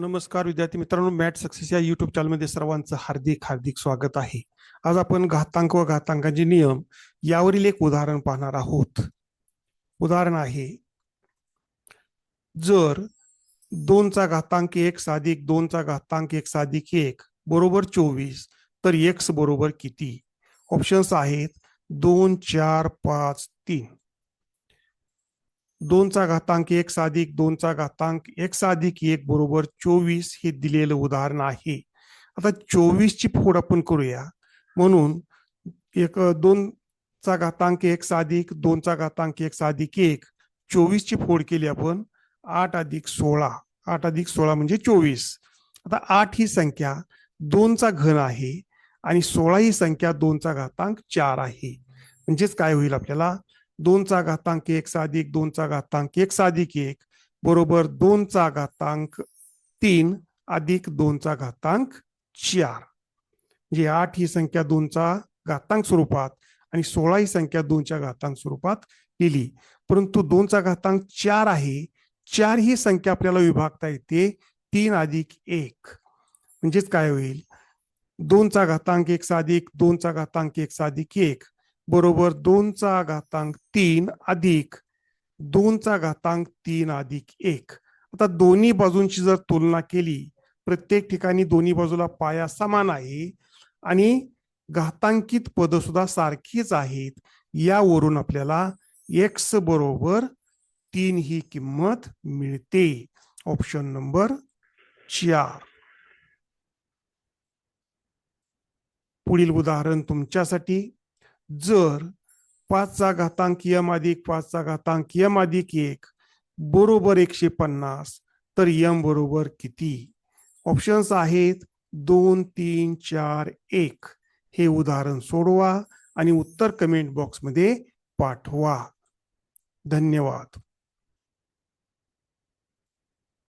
नमस्कार विद्यार्थी मित्रांनो मॅट सक्सेस या युट्यूब चॅनलमध्ये सर्वांचं हार्दिक हार्दिक स्वागत आहे. आज आपण घातांक व घातांकांचे नियम यावरील एक उदाहरण पाहणार आहोत. उदाहरण आहे जर दोनचा घातांक एक साधिक दोनचा घातांक एक साधिक एक बरोबर चोवीस तर एक्स बरोबर किती? ऑप्शन्स आहेत दोन चार पाच तीन. दोनचा घातांक एक साधिक दोनचा घातांक एक साधिक एक बरोबर चोवीस हे दिलेलं उदाहरण आहे. आता चोवीसची फोड आपण करूया. म्हणून एक दोनचा घातांक एक साधिक दोनचा घातांक एक साधिक एक चोवीसची फोड केली आपण आठ अधिक सोळा. आठ अधिक सोळा म्हणजे चोवीस. आता आठ ही संख्या दोनचा घन आहे आणि सोळा ही संख्या दोनचा घातांक चार आहे. म्हणजेच काय होईल आपल्याला? दोनचा घातांक एक साधिक दोनचा घातांक एक साधिक एक बरोबर दोनचा घातांक तीन अधिक दोनचा घातांक चार. म्हणजे आठ ही संख्या दोनचा घातांक स्वरूपात आणि सोळा ही संख्या दोनच्या घातांक स्वरूपात लिहिली परंतु दोनचा घातांक चार आहे चार ही संख्या आपल्याला विभागता येते तीन अधिक एक. म्हणजेच काय होईल? दोनचा घातांक एक साधिक दोनचा घातांक एक साधिक एक बरोबर दोनचा घातांक तीन अधिक दोनचा घातांक तीन अधिक एक. आता दोन्ही बाजूंची जर तुलना केली प्रत्येक ठिकाणी दोन्ही बाजूला पाया समान आहे आणि घातांकित पद सुद्धा सारखीच आहेत यावरून आपल्याला एक्स बरोबर तीन ही किंमत मिळते. ऑप्शन नंबर चार. पुढील उदाहरण तुमच्यासाठी. जर पाचचा घातांक यम अधिक पाचचा घातांक यम अधिक एक बरोबर एकशे पन्नास तर यम बरोबर किती? ऑप्शन्स आहेत दोन तीन चार एक. हे उदाहरण सोडवा आणि उत्तर कमेंट बॉक्समध्ये पाठवा. धन्यवाद.